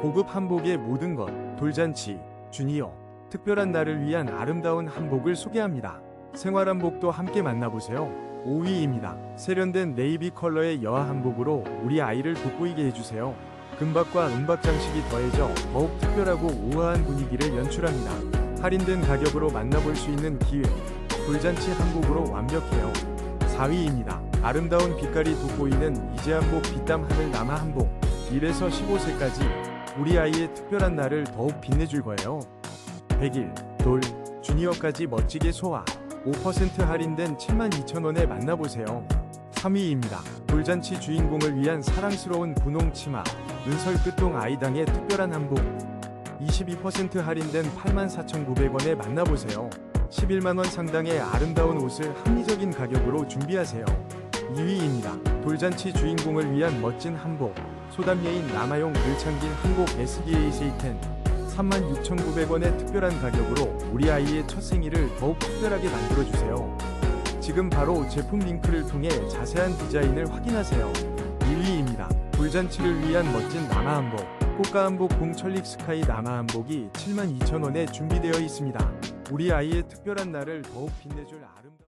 고급 한복의 모든 것, 돌잔치, 주니어, 특별한 날을 위한 아름다운 한복을 소개합니다. 생활 한복도 함께 만나보세요. 5위입니다. 세련된 네이비 컬러의 여아 한복으로 우리 아이를 돋보이게 해주세요. 금박과 은박 장식이 더해져 더욱 특별하고 우아한 분위기를 연출합니다. 할인된 가격으로 만나볼 수 있는 기회. 돌잔치 한복으로 완벽해요. 4위입니다. 아름다운 빛깔이 돋보이는 이제 한복 빛담 하늘 남아 한복. 1에서 15세까지 우리 아이의 특별한 날을 더욱 빛내줄 거예요. 100일, 돌, 주니어까지 멋지게 소화. 5% 할인된 72,000원에 만나보세요. 3위입니다. 돌잔치 주인공을 위한 사랑스러운 분홍 치마, 은설 끝동 아이당의 특별한 한복. 22% 할인된 84,900원에 만나보세요. 11만원 상당의 아름다운 옷을 합리적인 가격으로 준비하세요. 2위입니다. 돌잔치 주인공을 위한 멋진 한복. 소담예인 남아용 늘창길 한복 SDA 세이텐 36,900원의 특별한 가격으로 우리 아이의 첫 생일을 더욱 특별하게 만들어주세요. 지금 바로 제품 링크를 통해 자세한 디자인을 확인하세요. 1위입니다. 돌잔치를 위한 멋진 남아 한복. 꽃가 한복 공철릭 스카이 남아 한복이 72,000원에 준비되어 있습니다. 우리 아이의 특별한 날을 더욱 빛내줄 아름다운